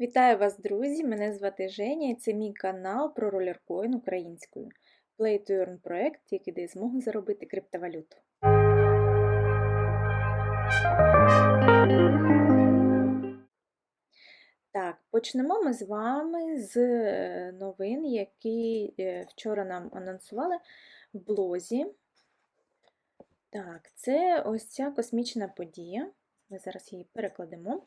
Вітаю вас, друзі! Мене звати Женя і це мій канал про ролеркоін українською. Play to Earn проект, який дає змогу заробити криптовалюту. Так, почнемо ми з вами з е, новин, які е, вчора нам анонсували в блозі. Так, це ось ця космічна подія. Ми зараз її перекладемо.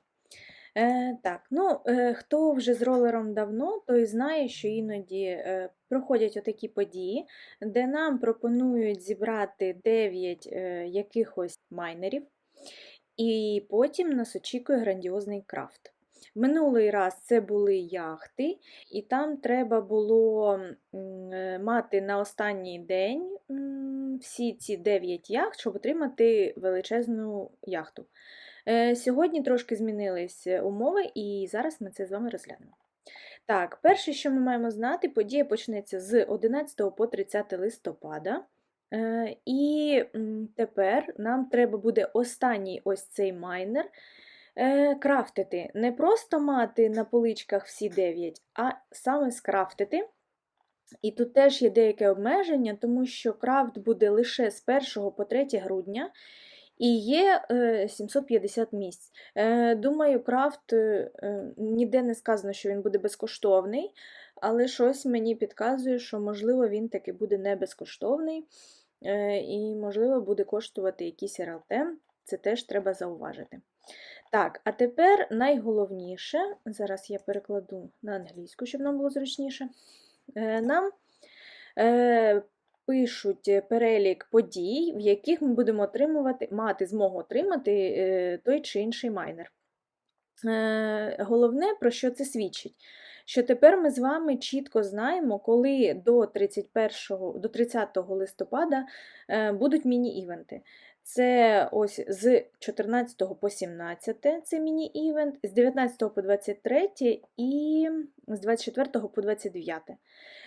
Е, Так, ну, е, хто вже з ролером давно, той знає, що іноді е, проходять отакі події, де нам пропонують зібрати 9 е, якихось майнерів, і потім нас очікує грандіозний крафт. Минулий раз це були яхти, і там треба було е, мати на останній день всі ці 9 яхт, щоб отримати величезну яхту. Е, Сьогодні трошки змінились е, умови, і зараз ми це з вами розглянемо. Так, перше, що ми маємо знати, подія почнеться з 11 по 30 листопада. Е, І тепер нам треба буде останній ось цей майнер крафтити. Не просто мати на поличках всі 9, а саме скрафтити. І тут теж є деяке обмеження, тому що крафт буде лише з 1 по 3 грудня. І є е, 750 місць. Е, Думаю, крафт е, е, ніде не сказано, що він буде безкоштовний, але щось мені підказує, що, можливо, він таки буде не безкоштовний е, і, можливо, буде коштувати якийсь РЛТ. Це теж треба зауважити. Так, а тепер найголовніше, зараз я перекладу на англійську, щоб нам було зручніше. Е, Нам е, пишуть е, перелік подій, в яких ми будемо отримувати, мати змогу отримати е, той чи інший майнер. Е, Головне, про що це свідчить? Що тепер ми з вами чітко знаємо, коли до 31, до 30 листопада будуть міні-івенти. Це ось з 14 по 17 це міні-івент, з 19 по 23 і з 24 по 29.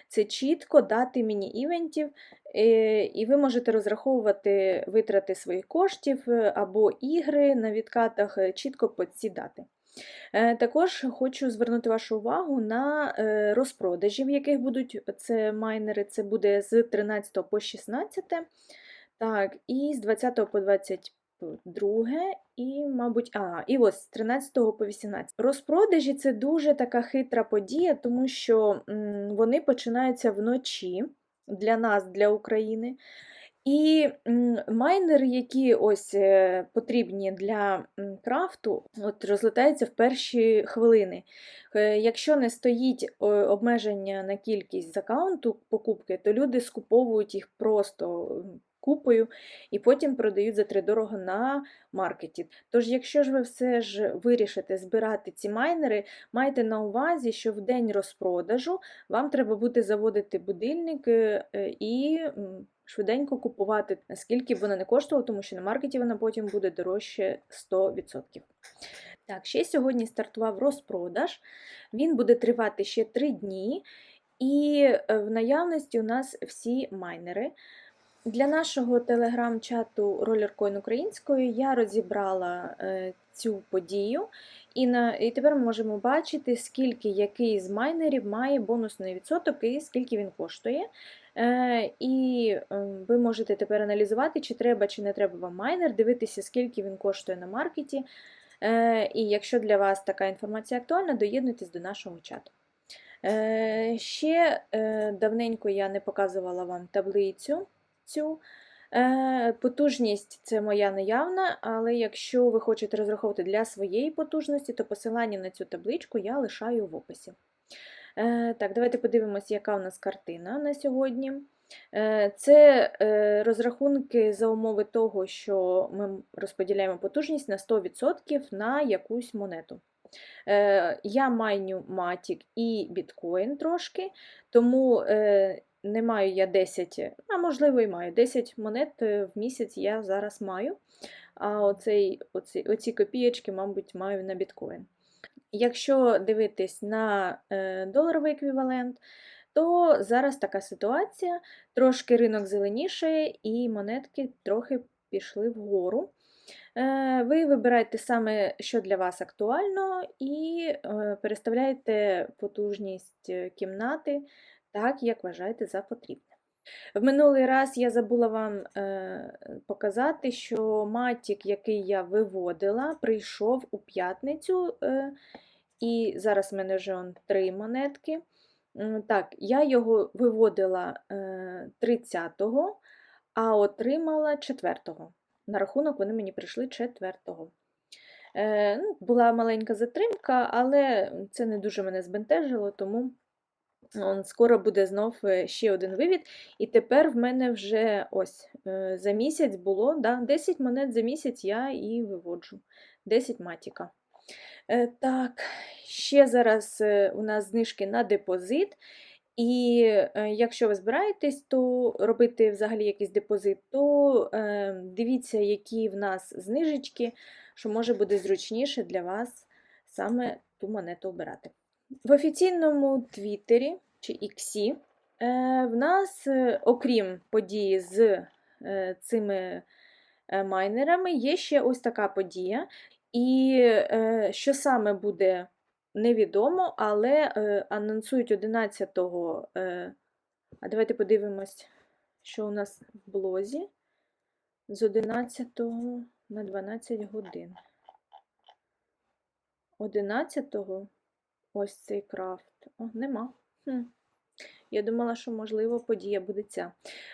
Це чітко дати міні-івентів, е, і ви можете розраховувати витрати своїх коштів е, або ігри на відкатах е, чітко по ці дати. Також хочу звернути вашу увагу на розпродажі, в яких будуть це майнери. Це буде з 13 по 16, так, і з 20 по 22, і, мабуть, а, і ось з 13 по 18. Розпродажі це дуже така хитра подія, тому що м, вони починаються вночі для нас, для України. І майнери, які ось е, потрібні для крафту, от розлетаються в перші хвилини. Е, Якщо не стоїть обмеження на кількість з аккаунту покупки, то люди скуповують їх просто купою і потім продають за тридорого на маркеті. Тож, якщо ж ви все ж вирішите збирати ці майнери, майте на увазі, що в день розпродажу вам треба буде заводити будильник е, е, і швиденько купувати, наскільки б вона не коштувала, тому що на маркеті вона потім буде дорожче 100%. Так, ще сьогодні стартував розпродаж. Він буде тривати ще 3 дні, і е, в наявності у нас всі майнери. Для нашого телеграм-чату Rollercoin українською я розібрала е, цю подію, і, на, і тепер ми можемо бачити, скільки який з майнерів має бонусний відсоток і скільки він коштує. Е, і е, ви можете тепер аналізувати, чи треба, чи не треба вам майнер, дивитися, скільки він коштує на маркеті. Е, і якщо для вас така інформація актуальна, доєднуйтесь до нашого чату. Е, Ще е, давненько я не показувала вам таблицю цю. Е, Потужність це моя наявна, але якщо ви хочете розраховувати для своєї потужності, то посилання на цю табличку я лишаю в описі. Е, Так, давайте подивимось, яка у нас картина на сьогодні. Е, Це розрахунки за умови того, що ми розподіляємо потужність на 100% на якусь монету. Я майню Matic і біткоін трошки, тому не маю я 10, а можливо і маю 10 монет е, в місяць я зараз маю. А оцей, оці, оці копієчки, мабуть, маю на біткоін. Якщо дивитись на е, доларовий еквівалент, то зараз така ситуація, трошки ринок зеленішає і монетки трохи пішли вгору. Е, Ви вибираєте саме, що для вас актуально, і переставляєте потужність кімнати так, як вважаєте за потрібне. В минулий раз я забула вам е, показати, що матік, який я виводила, прийшов у п'ятницю, е, і зараз в мене вже три монетки. Так, я його виводила е, 30-го, а отримала 4-го. На рахунок вони мені прийшли 4-го. Е, ну, була маленька затримка, але це не дуже мене збентежило, тому скоро буде знов е, ще один вивід. І тепер в мене вже ось е, за місяць було да, 10 монет за місяць я і виводжу. 10 матіка. Е, Так, ще зараз у нас знижки на депозит. І якщо ви збираєтесь, то робити взагалі якийсь депозит, то дивіться, які в нас знижечки, що може буде зручніше для вас саме ту монету обирати. В офіційному Твіттері чи Іксі е, в нас, е, окрім події з е, цими майнерами, є ще ось така подія. І що саме буде невідомо, але анонсують 11-го. Е, а давайте подивимось, що у нас в блозі з 11 на 12 годин. 11-го ось цей крафт. О, нема. Хм. Я думала, що, можливо, подія буде ця.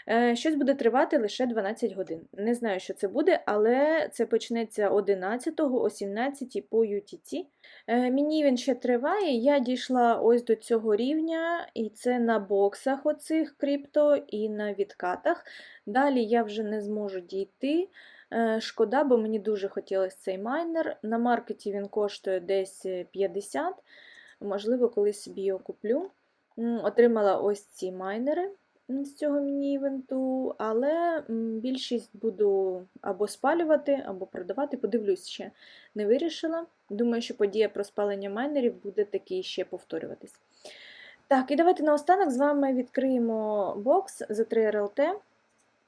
Е, щось буде тривати лише 12 годин. Не знаю, що це буде, але це почнеться 11-го, о 17 по UTC. Е, мені він ще триває. Я дійшла ось до цього рівня, і це на боксах оцих крипто і на відкатах. Далі я вже не зможу дійти. Е, Шкода, бо мені дуже хотілося цей майнер. На маркеті він коштує десь 50, можливо, колись собі його куплю. Отримала ось ці майнери з цього міні-івенту, але більшість буду або спалювати, або продавати. Подивлюсь ще, не вирішила. Думаю, що подія про спалення майнерів буде таки ще повторюватись. Так, і давайте наостанок з вами відкриємо бокс за 3 РЛТ.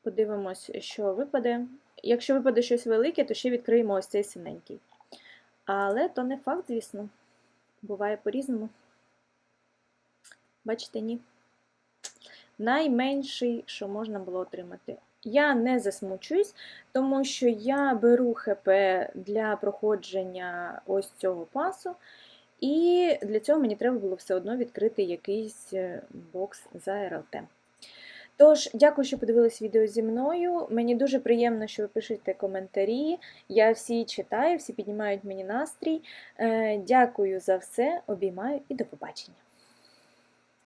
Подивимось, що випаде. Якщо випаде щось велике, то ще відкриємо ось цей синенький. Але то не факт, звісно. Буває по-різному. Бачите, ні. Найменший, що можна було отримати. Я не засмучуюсь, тому що я беру ХП для проходження ось цього пасу, і для цього мені треба було все одно відкрити якийсь е, бокс за РЛТ. Тож, дякую, що подивились відео зі мною. Мені дуже приємно, що ви пишете коментарі. Я всі читаю, всі піднімають мені настрій. Е, Дякую за все, обіймаю і до побачення.